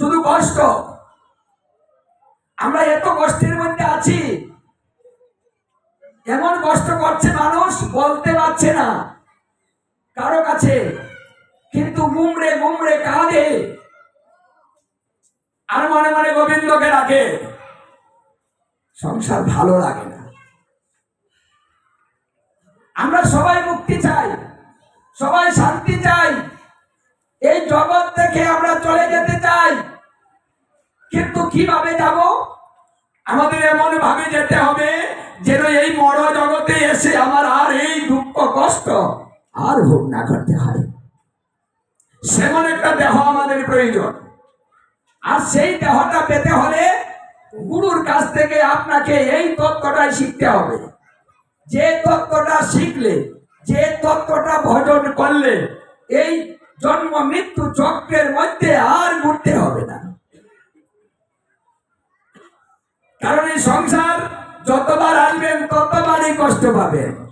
শুধু কষ্ট। আমরা এত কষ্টের মধ্যে আছি। এমন কষ্ট করছে মানুষ, বলতে পারছে না। কারও কাছে। কিন্তু গুমড়ে গুমড়ে কাঁদে। আর মনে মনে গোবিন্দকে ডাকে। সংসার ভালো লাগে না। আমরা সবাই মুক্তি চাই। সবাই শান্তি চাই। এই জগৎ থেকে আমরা চলে যেতে চাই। কিন্তু কীভাবে যাব? আমাদের এমন ভাবে যেতে হবে যেন এই মর জগতে এসে আমার আর এই দুঃখ, কষ্ট আর ভোগ না করতে হয়। সেমন একটা দেহ আমাদের প্রয়োজন। আর সেই দেহটা পেতে হলে গুরুর কাছ থেকে আপনাকে এই তত্ত্বটাই শিখতে হবে। যে তত্ত্বটা শিখলে, যে তত্ত্বটা ভজন করলে, এই জন্ম মৃত্যু চক্রের মধ্যে আর ঘুরতে হবে না। কারণ এই সংসার যতবার আসবেন, ততবারই কষ্ট পাবেন।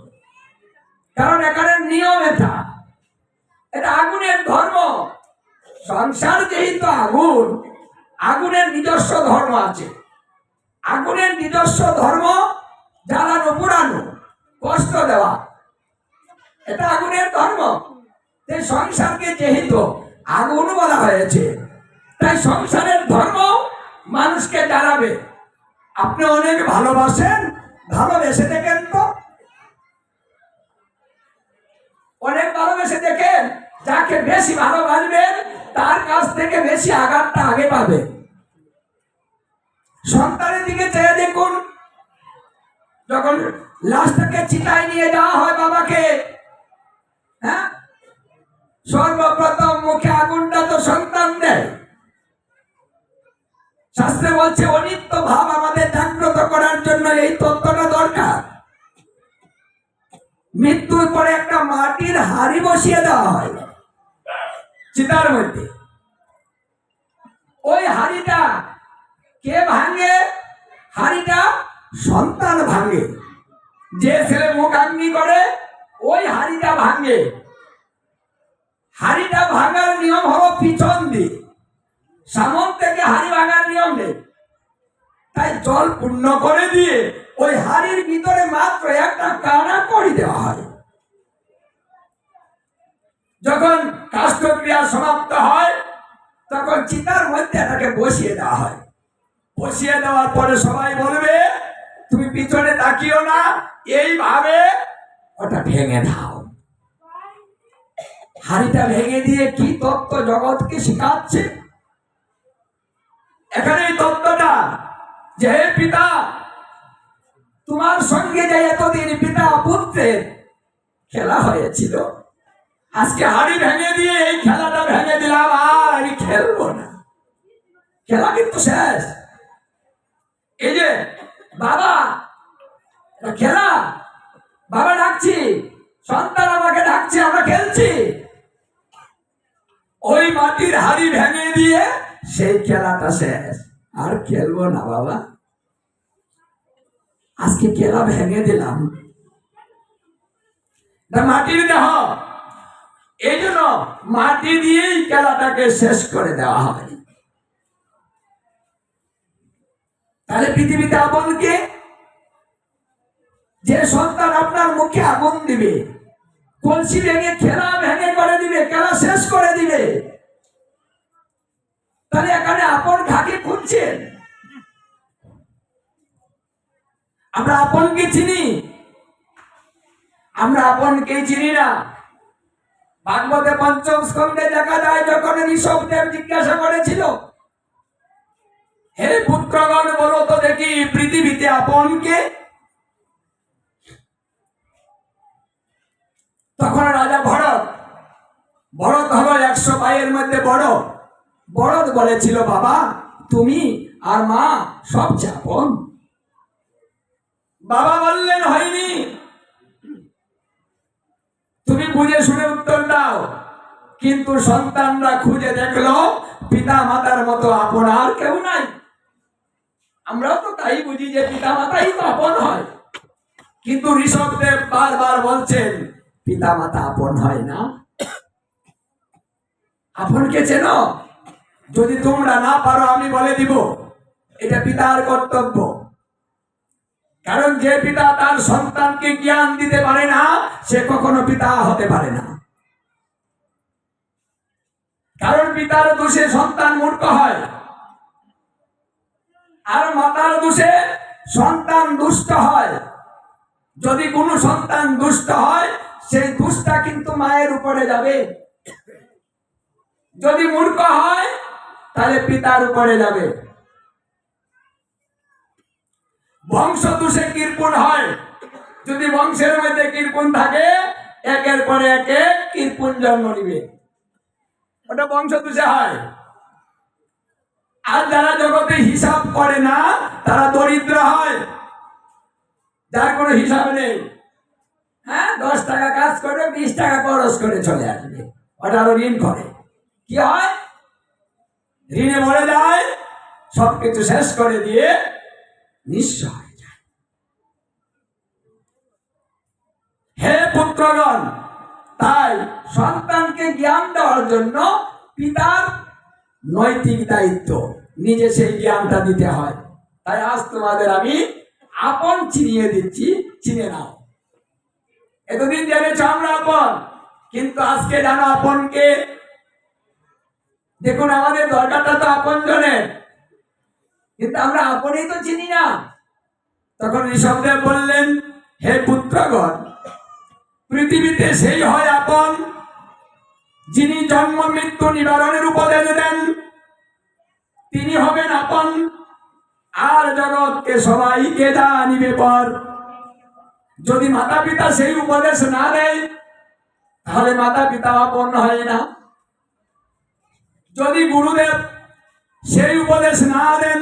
কারণ এখানে নিয়ম এটা। এটা আগুনের ধর্ম। সংসার যেহেতু আগুন, আগুনের নিজস্ব ধর্ম আছে। আগুনের নিজস্ব ধর্ম জ্বালানো পুরানো কষ্ট দেওয়া। এটা আগুনের ধর্ম। এই সংসারকে যেহেতু আগুন বলা হয়েছে, তাই সংসারের ধর্ম মানুষকে জ্বালাবে আপনি অনেক ভালোবাসেন, ভালোবেসে দেখেন তো। অনেক ভালোবেসে দেখেন, যাকে বেশি ভালোবাসবেন, তার কাছ থেকে বেশি আঘাতটা আগে পাবে। সন্তানের দিকে চেয়ে দেখুন, যখন লাশটাকে চিতায় নিয়ে যাওয়া হয় বাবাকে হ্যাঁ? সর্বপ্রথম মুখে আগুনটা তো সন্তান দেয়। শাস্ত্রে বলছে, অনিত্য ভাব আমাদের জাগ্রত করার জন্য এই তত্ত্বটা দরকার। মৃত্যুর পরে একটা মাটির হাড়ি বসিয়ে দেওয়া হয়, চিতার মধ্যে। ওই হাড়িটা কে ভাঙে? হাড়িটা সন্তান ভাঙে। যে ছেলে মুখ করে, ওই হাড়িটা ভাঙে। হাড়িটা ভাঙার নিয়ম হলো পিছন দিয়ে সামন থেকে হাড়ি ভাঙার নিয়ম নেই। তাই জল পূর্ণ করে দিয়ে ওই হাড়ির ভিতরে মাত্র একটা কানা করি দেওয়া হয়। যখন কাষ্ঠক্রিয়া সমাপ্ত হয়, তখন চিতার মধ্যে তাকে বসিয়ে দেওয়া হয়। বসিয়ে দেওয়ার পরে সবাই বলবে, তুমি পিছনে তাকিও না, এইভাবে ওটা ভেঙে দাও। হাড়িটা ভেঙে দিয়ে কি তত্ত্ব জগৎকে শিখাচ্ছে? এখানে তত্ত্বটা যে হে পিতা, তোমার সঙ্গে যে এতদিন পিতা পুত্রের খেলা হয়েছিল, আজকে হাড়ি ভেঙে দিয়ে এই খেলাটা ভেঙে দিলাম, আর আমি খেলব না। খেলা কিন্তু শেষ। এই যে বাবা খেলা। বাবা ডাকছি, সন্তান আমাকে ডাকছে, আমরা খেলছি। ওই মাটির হাড়ি ভেঙে দিয়ে সেই খেলাটা শেষ। আর খেলব না বাবা। আজকে খেলা ভেঙে দিলাম। মাটির দেহ। এই জন্য মাটি দিয়েই খেলাটাকে শেষ করে দেওয়া হয়। তাহলে পৃথিবীতে আপনকে যে সন্তান আপনার মুখে আগুন দিবে কলসি ভেঙে খেলা ভেঙে করে দিবে, খেলা শেষ করে দিবে। তাহলে এখানে আপন খাকে খুঁজছেন? আমরা আপনকে চিনি। আমরা আপনকে চিনি না। ভাগবতে পঞ্চম স্কন্ধে দেখা যায়, যখন ঋষভ দেব জিজ্ঞাসা করেছিল, হে পুত্রগণ, বলো তো দেখি পৃথিবীতে আপনকে তখন রাজা ভরত ভরত হলো একশো ভাইয়ের মধ্যে বড়। ভরত বলেছিল, বাবা, তুমি আর মা সব চাপন। বাবা বললেন, হয়নি। তুমি বুঝে শুনে উত্তর দাও। কিন্তু সন্তানরা খুঁজে দেখল পিতা মাতার মতো আপন আর কেউ নাই। আমরাও তো তাই বুঝি যে পিতা মাতাই তো আপন হয়। কিন্তু ঋষভদেব বারবার বলছেন পিতা মাতা আপন হয় না। আপনকে চেন? যদি তোমরা না পারো, আমি বলে দিব, এটা পিতার কর্তব্য। কারণ যে পিতা তার সন্তানকে জ্ঞান দিতে পারে না, সে কখনো পিতা হতে পারে না। কারণ পিতার দোষে সন্তান মূর্খ হয়। আর মাতার দোষে সন্তান দুষ্ট হয়। যদি কোনো সন্তান দুষ্ট হয় সেই দুষ্টা কিন্তু মায়ের উপরে যাবে। যদি মূর্খ হয়, তাহলে পিতার উপরে যাবে। বংশ দোষে কীর্পণ হয়। যদি বংশের মধ্যে কীর্পণ থাকে, একের পরে একে কীর্পণ জন্ম নিবে। ওটা বংশ দোষে হয়। আর যারা জগতে হিসাব করে না, তারা দরিদ্র হয়। যার কোনো হিসাব নেই। হ্যাঁ দশ টাকা কাজ করে, বিশ টাকা খরচ করে চলে আসবে। ওটা আরও ঋণ করে। কি হয়? ঋণে মরে যায়, সবকিছু শেষ করে দিয়ে নিঃস্ব হয়ে যায়। হে পুত্রগণ, তাই সন্তানকে জ্ঞান দেওয়ার জন্য পিতার নৈতিক দায়িত্ব, নিজে সেই জ্ঞানটা দিতে হয়। তাই আজ তোমাদের আমি আপন চিনিয়ে দিচ্ছি, চিনে নাও। এতদিন জেনেছ আমরা আপন, কিন্তু আজকে জানো আপনকে। দেখুন, আমাদের দরকারটা তো আপন জনের কিন্তু আমরা আপনই তো চিনি না। তখন ঋষভদেব বললেন, হে পুত্রগণ, পৃথিবীতে সেই হয় আপন, যিনি জন্ম, মৃত্যু, নিবারণের উপদেশ দেন। তিনি হবেন আপন। আর জগৎকে সবাইকে জানিবে পর? যদি মাতা পিতা সেই উপদেশ না দেয়, তাহলে মাতা পিতা আপন হয় না। যদি গুরুদেব সেই উপদেশ না দেন,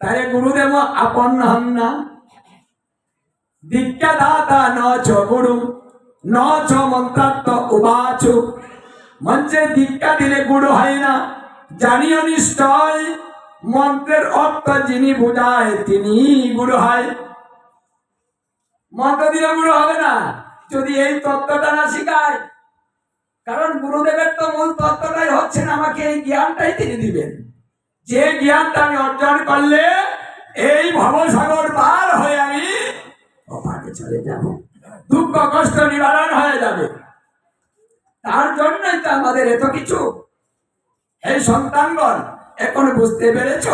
তাহলে গুরুদেব আপন হন না। দীক্ষা দাতা ন চ গুরু ন চ মন্ত্রাত্ম উবাচু। মঞ্চে দীক্ষা দিলে গুরু হয় না। জানিও নিশ্চয়, মন্ত্রের অর্থ যিনি বুঝায় তিনি গুরু হয়। মন্ত্র দিলে হবে না। যদি এই তত্ত্বটা না শিখায়, কারণ গুরুদেবের তো মূল তত্ত্বটাই হচ্ছে না, আমাকে এই জ্ঞানটাই তিনি দিবেন। যে জ্ঞানটা আমি অর্জন করলে এই ভবসাগর পার হয়ে আমি চলে যাব। দুঃখ, কষ্ট নিবারণ হয়ে যাবে। তার জন্যই তো আমাদের এত কিছু। এই সন্তানগণ, এখন বুঝতে পেরেছ,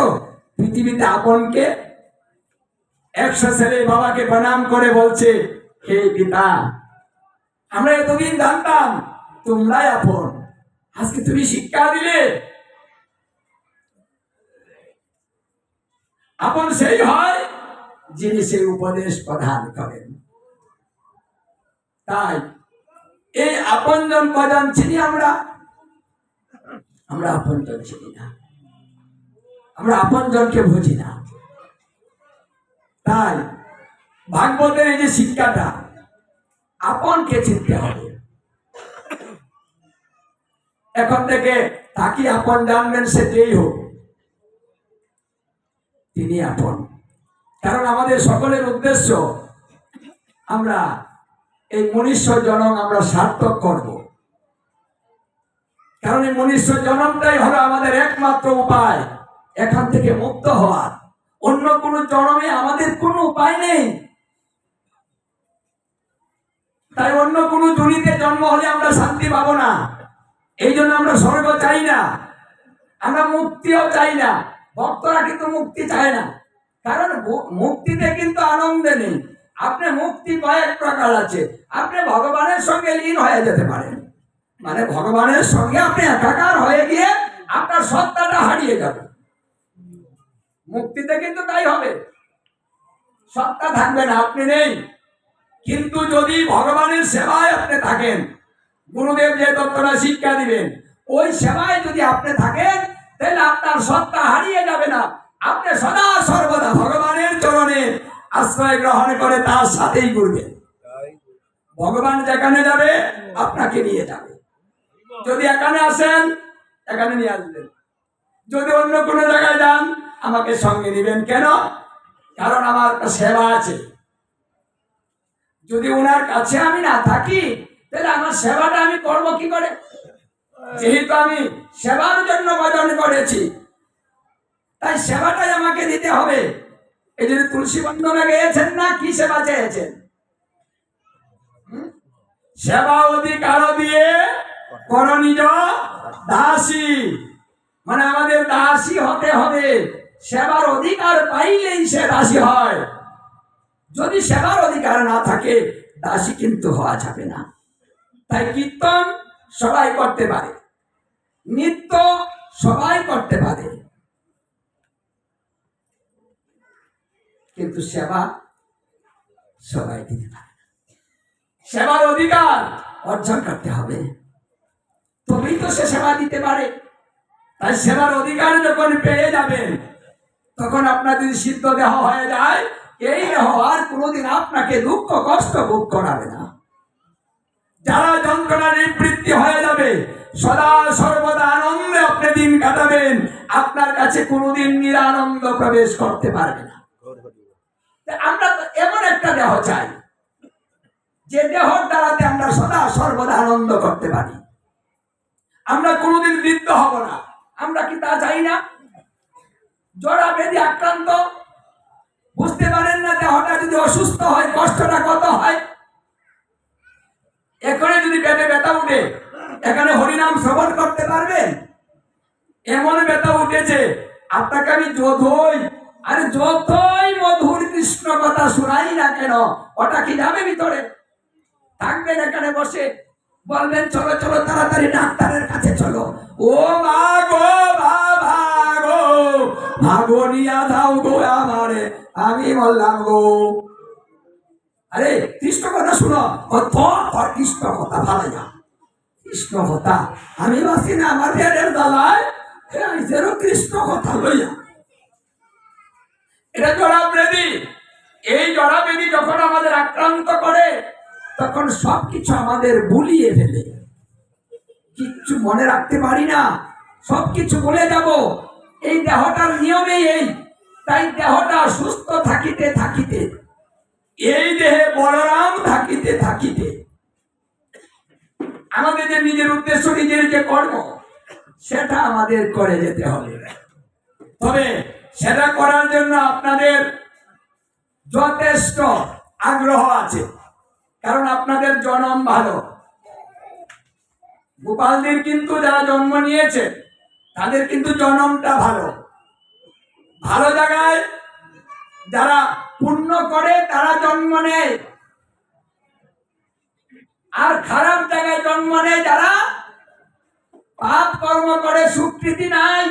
পৃথিবীতে আপনকে একশো ছেলে বাবাকে প্রণাম করে বলছে, হে পিতা, আমরা এতদিন জানতাম তোমরাই আপন। আজকে তুমি শিক্ষা দিলে। আপন সেই হয় যিনি সেই উপদেশ প্রদান করেন। তাই এই আপনজন কজন চিনি আমরা? আমরা আপনজন চিনি না। আমরা আপনজনকে বুঝি না। তাই ভাগবতের এই যে শিক্ষাটা আপনকে চিনতে হবে? এখন থেকে তাকে আপন জানবেন সে যেই হোক, তিনি আপন। কারণ আমাদের সকলের উদ্দেশ্য, আমরা এই মনুষ্য জনম আমরা সার্থক করব। কারণ এই মনুষ্য জনমটাই হলো আমাদের একমাত্র উপায়, এখান থেকে মুক্ত হওয়ার। অন্য কোনো জনমে আমাদের কোনো উপায় নেই। তাই অন্য কোনো জুড়িতে জন্ম হলে আমরা শান্তি পাবো না। এই জন্য আমরা স্বর্গ চাই না। আমরা মুক্তিও চাই না। ভক্তরা কিন্তু মুক্তি চায় না। কারণ মুক্তিতে কিন্তু আনন্দ নেই। আপনি মুক্তি কয়েক প্রকার আছে। আপনি ভগবানের সঙ্গে লীন হয়ে যেতে পারেন। মানে ভগবানের সঙ্গে আপনি একাকার হয়ে গিয়ে আপনার সত্তাটা হারিয়ে যাবে। মুক্তিতে কিন্তু তাই হবে। সত্তা থাকবে না, আপনি নেই। কিন্তু যদি ভগবানের সেবায় আপনি থাকেন, গুরুদেব যে তত্ত্বটা শিক্ষা দিবেন, ওই সেবায় যদি আপনি থাকেন, তাহলে আপনার সত্তা হারিয়ে যাবে না। আপনি সদা সর্বদা ভগবানের চরণে আশ্রয় গ্রহণ করে তার সাথেই ঘুরবেন। ভগবান যেখানে যাবে, আপনাকে নিয়ে যাবে। যদি এখানে আসেন, এখানে নিয়ে আসবেন। যদি অন্য কোনো জায়গায় যান আমাকে সঙ্গে নেবেন কেন? কারণ আমার একটা সেবা আছে। যদি ওনার কাছে আমি না থাকি, তাহলে আমার সেবাটা আমি করব কি করে? যেহেতু আমি সেবার জন্য ভজন করেছি, তাই সেবাটাই আমাকে দিতে হবে। এই জন্য তুলসী বন্দনা গেয়েছেন না? কি সেবা চেয়েছেন? সেবা অধিকার দিয়ে কর নিজ দাসী। মানে আমাদের দাসী হতে হবে। সেবার অধিকার পাইলেই সে দাসী হয়। যদি সেবার অধিকার না থাকে, দাসী কিন্তু হওয়া যাবে না। তাই কীর্তন সবাই করতে পারে। নৃত্য সবাই করতে পারে। কিন্তু সেবা সবাই দিতে পারে সেবার অধিকার অর্জন করতে হবে। তবেই তো সে সেবা দিতে পারে। তাই সেবার অধিকার যখন পেয়ে যাবেন তখন আপনার যদি সিদ্ধ দেহ হয়ে যায়, এই দেহ আর কোনোদিন আপনাকে দুঃখ, কষ্ট ভোগ করাবে না। যারা যন্ত্রণা নিবৃত্তি হয়ে যাবে, সদা সর্বদা আনন্দে আপনি দিন কাটাবেন, আপনার কাছে কোনোদিন নিরানন্দ প্রবেশ করতে পারবে না। আমরা তো এমন একটা দেহ চাই, যে দেহর দ্বারাতে আমরা সদা সর্বদা আনন্দ করতে পারি। আমরা কোনোদিন বৃদ্ধ হব না। আমরা কি তা চাই না? জড়া বেদি আক্রান্ত। বুঝতে পারেন না দেহটা যদি অসুস্থ হয়, কষ্টটা কত হয়? এখানে যদি পেটে ব্যথা উঠে, এখানে হরিনাম শ্রবণ করতে পারবেন? এমন ব্যথা উঠেছে, আপনাকে আমি যতই আরে যতই মধুর কৃষ্ণ কথা শোনাই না কেন, ওটা কি যাবে ভিতরে? থাকবেন এখানে বসে। বলবেন, চলো চলো, তাড়াতাড়ি ডাক্তারের কাছে চলো। ও মা গো, বাবা। গো মাগো নিয়া দাও গো আমারে। আমি বললাম গো, আরে, কৃষ্ণ কথা শুনো। ও কৃষ্ণ কথা, ভালো যা কৃষ্ণ কথা, আমি বাসি না, আমার পেটের দালায়। কৃষ্ণ কথা লইয়া। এটা জড়া বেদি। এই জড়া বেদি যখন আমাদের আক্রান্ত করে, তখন সবকিছু আমাদের বুলিয়ে ফেলে। কিচ্ছু মনে রাখতে পারি না। সবকিছু বলে যাব। এই দেহটার নিয়মেই এই। তাই দেহটা সুস্থ থাকিতে থাকিতে, এই দেহে বলরাম থাকিতে থাকিতে। আমাদের যে নিজের উদ্দেশ্য, নিজের যে কর্ম, সেটা আমাদের করে যেতে হবে। তবে সেটা করার জন্য আপনাদের যথেষ্ট আগ্রহ আছে। কারণ আপনাদের জনম ভালো। গোপালদের কিন্তু যারা জন্ম নিয়েছে তাদের কিন্তু জনমটা ভালো। ভালো জায়গায় যারা পুণ্য করে, তারা জন্ম নেয়। আর খারাপ জায়গায় জন্ম নেয় যারা পাপ কর্ম করে স্বীকৃতি নাই,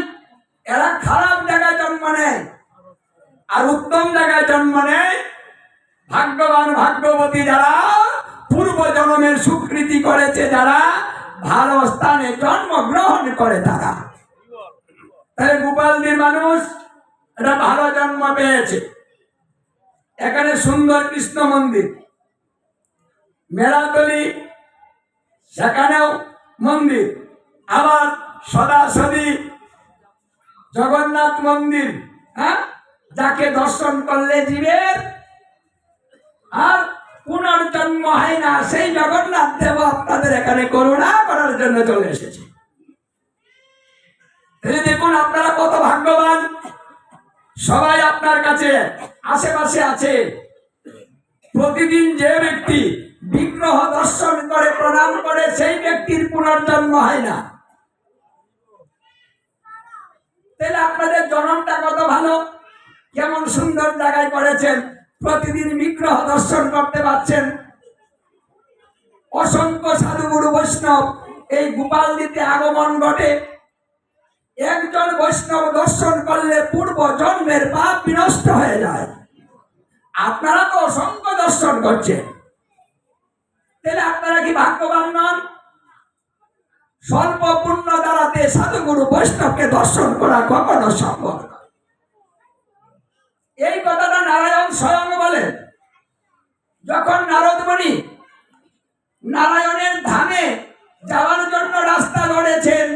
এরা খারাপ জায়গায় জন্ম নেয়। আর উত্তম জায়গায় জন্ম নেয় ভাগ্যবান ভাগ্যবতী যারা পূর্ব জন্মের স্বীকৃতি করেছে, যারা ভালো স্থানে জন্মগ্রহণ করে তারা। গোপালদের মানুষ এটা ভালো জন্ম পেয়েছে। এখানে সুন্দর কৃষ্ণ মন্দির। মেলাতলি, সেখানেও মন্দির। আবার সদাসদি জগন্নাথ মন্দির হ্যাঁ? যাকে দর্শন করলে জীবের আর পুনর্জন্ম হয় না। সেই জগন্নাথ দেব আপনাদের এখানে করুণা করার জন্য চলে এসেছে। দেখুন আপনারা কত ভাগ্যবান। সবাই আপনার কাছে আশেপাশে আছে। প্রতিদিন যে ব্যক্তি বিগ্রহ দর্শন করে, প্রণাম করে, সেই ব্যক্তির পুনর্জন্ম হয় না। তাহলে আপনাদের জনমটা কত ভালো? কেমন সুন্দর জায়গায় করেছেন প্রতিদিন বিগ্রহ দর্শন করতে পারছেন। অসংখ্য সাধু গুরু বৈষ্ণব এই গোপাল দিতে আগমন ঘটে। একজন বৈষ্ণব দর্শন করলে পূর্ব জন্মের পাপ বিনষ্ট হয়ে যায়। আপনারা তো অসংখ্য দর্শন করছেন। তাহলে আপনারা কি ভাগ্যবান নন? স্বল্প পুণ্য দ্বারাতে সাধুগুরু বৈষ্ণবকে দর্শন করা কখনো সম্ভব এই কথাটা নারায়ণ স্বয়ং বলেন যখন নারদমণি নারায়ণের ধামে যাওয়ার জন্য রাস্তা গড়েছেন